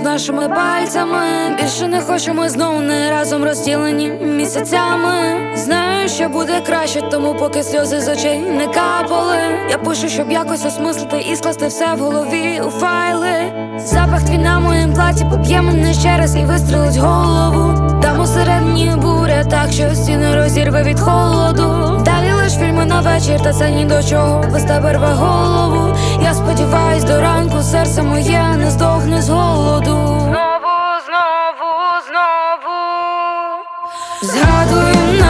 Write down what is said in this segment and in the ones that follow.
між нашими пальцями. Більше не хочемо знов не разом розділені місяцями. Знаю, що буде краще, тому поки сльози з очей не капали. Я пишу, щоб якось осмислити і скласти все в голові у файли. Запах твій на моїм платі поб'є мене ще раз і вистрелить голову. Там усередині буря, так що стіни розірве від холоду. Далі лиш фільми на вечір, та це ні до чого без тебе рве голову. Я сподіваюсь, до ранку серце моє не здохне згадую нашу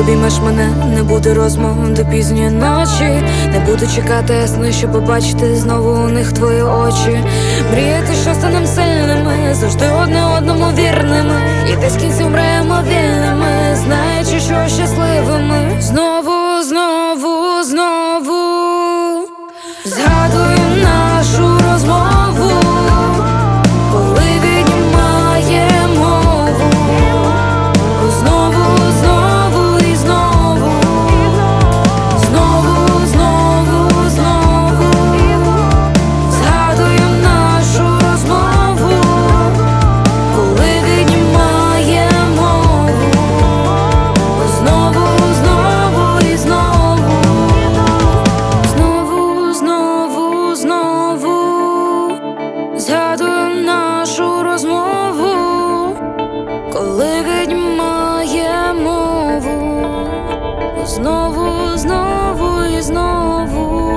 обіймеш мене, не буде розмов до пізньої ночі. Не буду чекати сни, щоб побачити знову у них твої очі. Мріяти, що станем сильними, завжди одне одному вірними. І десь кінці умремо вільними, знаючи, що щасливими. Знову, знову, знову знову, знову і знову.